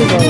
করবো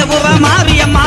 எங்க சமயபுர மாரியம்மா